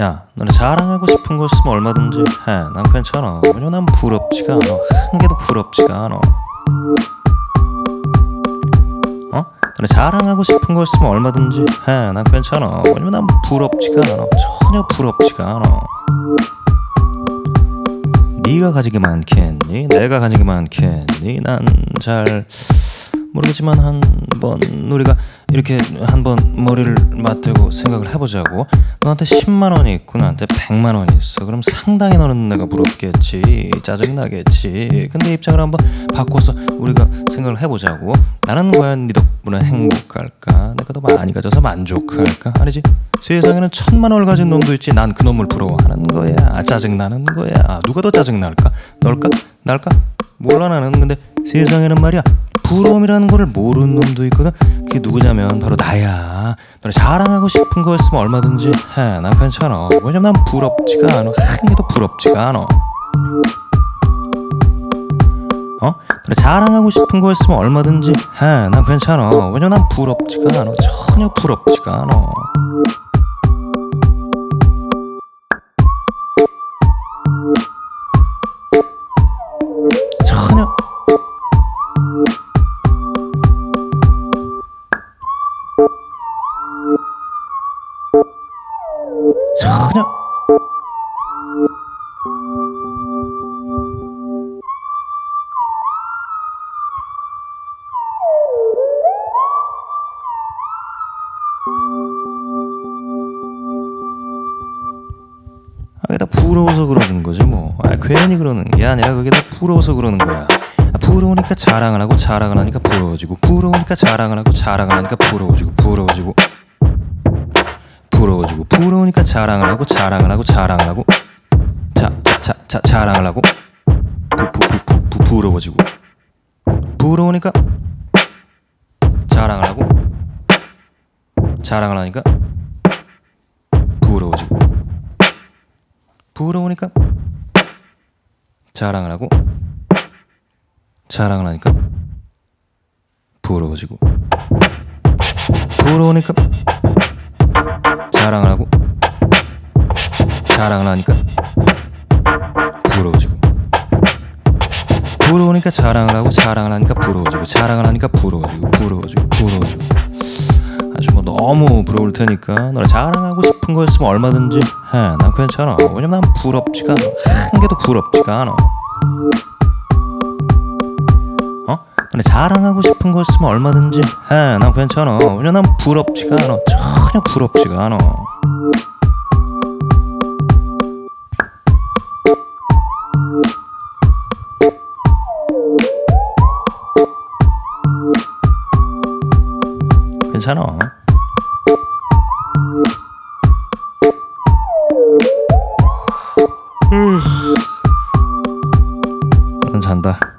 야, 너네 자랑하고 싶은 거 있으면 얼마든지 해. 난 괜찮아. 왜냐면 난 부럽지가 않아. 한 개도 부럽지가 않아. 어? 너네 자랑하고 싶은 거 있으면 얼마든지 해. 난 괜찮아. 왜냐면 난 부럽지가 않아. 전혀 부럽지가 않아. 네가 가지기만 않겠니? 내가 가지기만 않겠니? 난잘 모르겠지만 한번 우리가 이렇게 한번 머리를 맞대고 생각을 해보자고. 너한테 10만 원이 있고 나한테 100만 원이 있어. 그럼 상당히 너는 내가 부럽겠지. 짜증나겠지. 근데 입장을 한번 바꿔서 우리가 생각을 해보자고. 나는 과연 네 덕분에 행복할까? 내가 더 많이 가져서 만족할까? 아니지? 세상에는 천만 원을 가진 놈도 있지. 난 그 놈을 부러워하는 거야. 짜증나는 거야. 누가 더 짜증날까? 널까? 날까? 몰라 나는. 근데 세상에는 말이야 부러움이라는 거를 모르는 놈도 있거든. 그게 누구냐면 바로 나야. 너네 자랑하고 싶은 거 있으면 얼마든지 해난 괜찮아. 왜냐면 난 부럽지가 않아. 한 개도 부럽지가 않아. 어? 너네 자랑하고 싶은 거 있으면 얼마든지 해난 괜찮아. 왜냐면 난 부럽지가 않아. 전혀 부럽지가 않아 전혀. 그게 다 부러워서 그러는 거지 뭐. 아, 괜히 그러는 게 아니라 그게 다 부러워서 그러는 거야. 아, 부러우니까 자랑을 하고 자랑을 하니까 부러워지고 부러우니까 자랑을 하고 자랑을 하니까 부러워지고 부러워지고 부러우니까 자랑을 하고 자랑을 하고 자랑을 하고. 자자자 자랑을 하고. 부부부부 부, 부러워지고. 부러우니까 자랑을 하고. 자랑을 하니까 부러워지고. 부러우니까 자랑을 하고. 자랑을 하니까 부러워지고. 부러우니까 자랑을 하고 자랑을 하니까 부러워지고. 부러우니까 자랑을 하고 자랑을 하니까 부러워지고 자랑을 하니까 부러워지고 부러워지고 부러워지고. 아주 뭐 너무 부러울 테니까 너네 자랑하고 싶은 거 있으면 얼마든지 해난 괜찮아. 왜냐면 난 부럽지가 않아. 한 개도 부럽지가 않아. 어? 너네 자랑하고 싶은 거 있으면 얼마든지 해난 괜찮아. 왜냐면 난 부럽지가 않아. 전혀 부럽지가 않아 괜찮아. 음. 난 잔다.